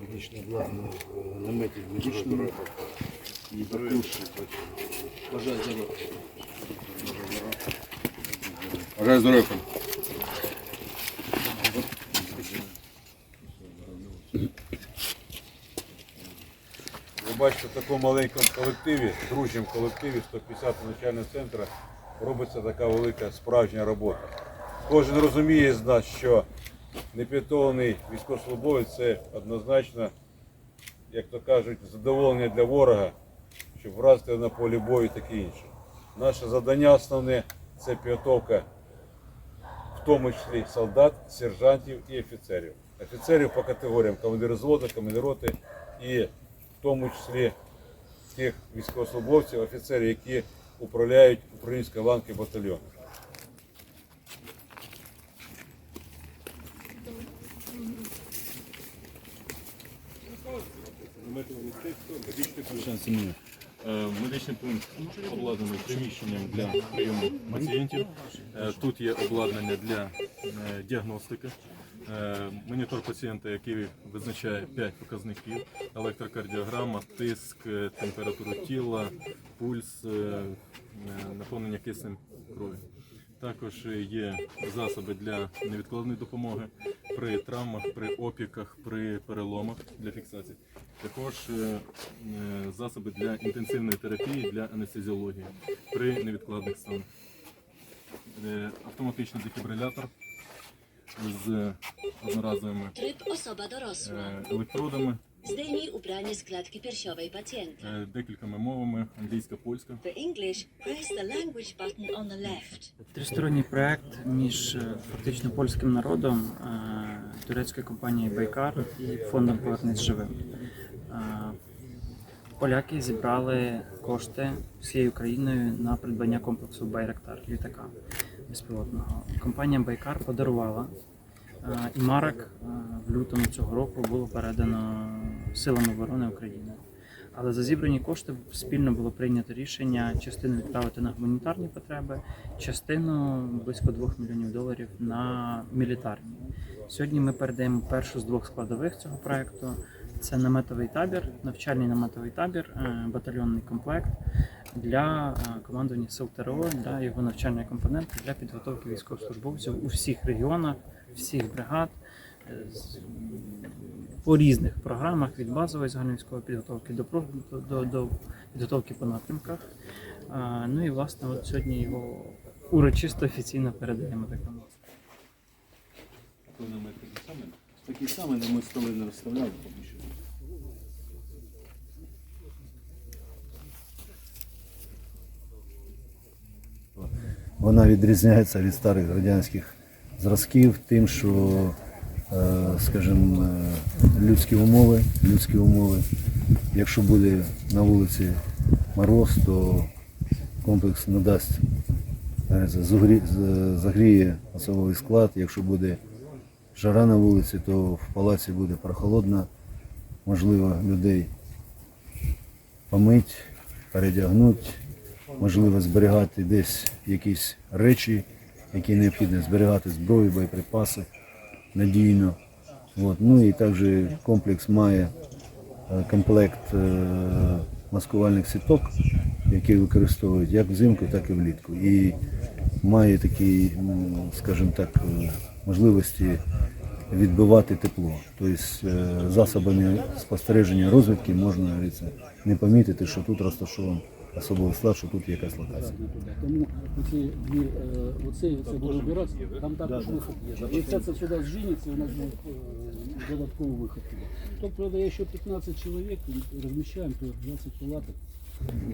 медичне обладнання, е, наметів медичному і також бажаю здоров'я. Бажаю здоров'я. Ви бачите, в такому маленькому колективі, дружньому колективі 150 навчального центру робиться така велика справжня робота. Кожен розуміє з нас, що непідготовлений військовослужбовець це однозначно, як то кажуть, задоволення для ворога, щоб вразити на полі бою і таке інше. Наше завдання основне це підготовка, в тому числі солдат, сержантів і офіцерів. Офіцерів по категоріям командир взводу, командир роти і в тому числі тих військовослужбовців, офіцерів, які управляють українською ланкою батальйону. Медичний пункт обладнаний приміщенням для прийому пацієнтів. Е, Тут є обладнання для е, діагностики. Е, Монітор пацієнта, який визначає 5 показників: електрокардіограма, тиск, е, температуру тіла, пульс, е, е, наповнення киснем крові. Також є засоби для невідкладної допомоги при травмах, при опіках, при переломах для фіксації. Також е, е, засоби для інтенсивної терапії для анестезіології при невідкладних станах. Е, Автоматичний дефібрилятор з одноразовими електродами, Zdejmij ubranie z klatki piersiowej pacjenta. е, декількома мовами англійська, польська. For English, press the language button on the left. Тристоронній проект між е, фактично польським народом, е, турецькою компанією Байкар і фондом Повернись живим. Е, Поляки зібрали кошти всією країною на придбання комплексу Байрактар літака безпілотного. Компанія Байкар подарувала і марок в лютому цього року було передано силам оборони України. Але за зібрані кошти спільно було прийнято рішення частину відправити на гуманітарні потреби, частину близько 2 мільйонів доларів на мілітарні. Сьогодні ми передаємо першу з двох складових цього проекту. Це наметовий табір, навчальний наметовий табір, е, батальйонний комплект для е, командування сил ТРО, для його навчальної компоненти для підготовки військовослужбовців у всіх регіонах, всіх бригад е, по різних програмах від базової загальновійськової підготовки до, до, до підготовки по напрямках. Ну і власне от сьогодні його урочисто офіційно передаємо такому. Такі самі, але ми столи не розставляли поки що. Вона відрізняється від старих радянських зразків тим, що, е, скажімо, е, людські умови, людські умови. Якщо буде на вулиці мороз, то комплекс надасть загріє особовий склад. Якщо буде жара на вулиці, то в палаці буде прохолодно. Можливо, людей помить, передягнуть, можливо зберігати десь якісь речі, які необхідно зберігати зброю, боєприпаси надійно. От. Ну і також комплекс має е, комплект е, маскувальних сіток, які використовують як взимку, так і влітку. І має такі, скажімо так, е, можливості відбивати тепло. Тобто засобами спостереження розвідки можна не помітити, що тут розташований особовий склад, що тут є якась локація. Тому оці дві, оцей, оце буде обиратися, там також виход є. І все це сюди зжинеться, у нас буде додатковий виход. туди. Тобто, якщо 15 чоловік розміщаємо, то 20 палаток.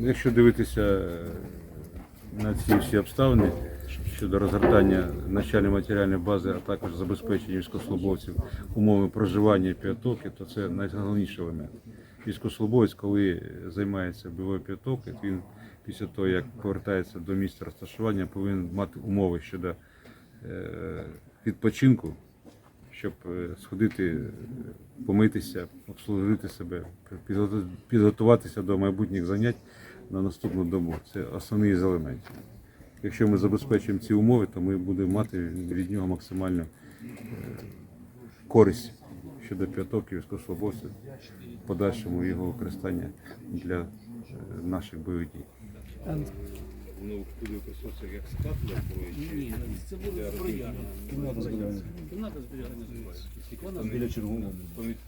Якщо дивитися е, на ці всі обставини щодо розгортання начальної матеріальної бази, а також забезпечення військовослужбовців умови проживання і підготовки, то це найголовніший елемент. Військовослужбовець, коли займається бойовою підготовкою, він після того, як повертається до місця розташування, повинен мати умови щодо е, відпочинку, щоб е, сходити, помитися, обслужити себе, підготуватися до майбутніх занять на наступну добу. Це основний з елементів. Якщо ми забезпечуємо ці умови, то ми будемо мати від нього максимальну е, користь щодо підготовки військовослужбовців, в подальшому його використання для е, наших бойових дій. Ну, буде використовуватися як склад для зброї, Ні, це буде зброя. Кімната зберігання. Кімната зберігання. Вона біля червоного.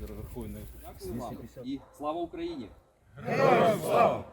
Розраховує на І слава Україні! Героям слава!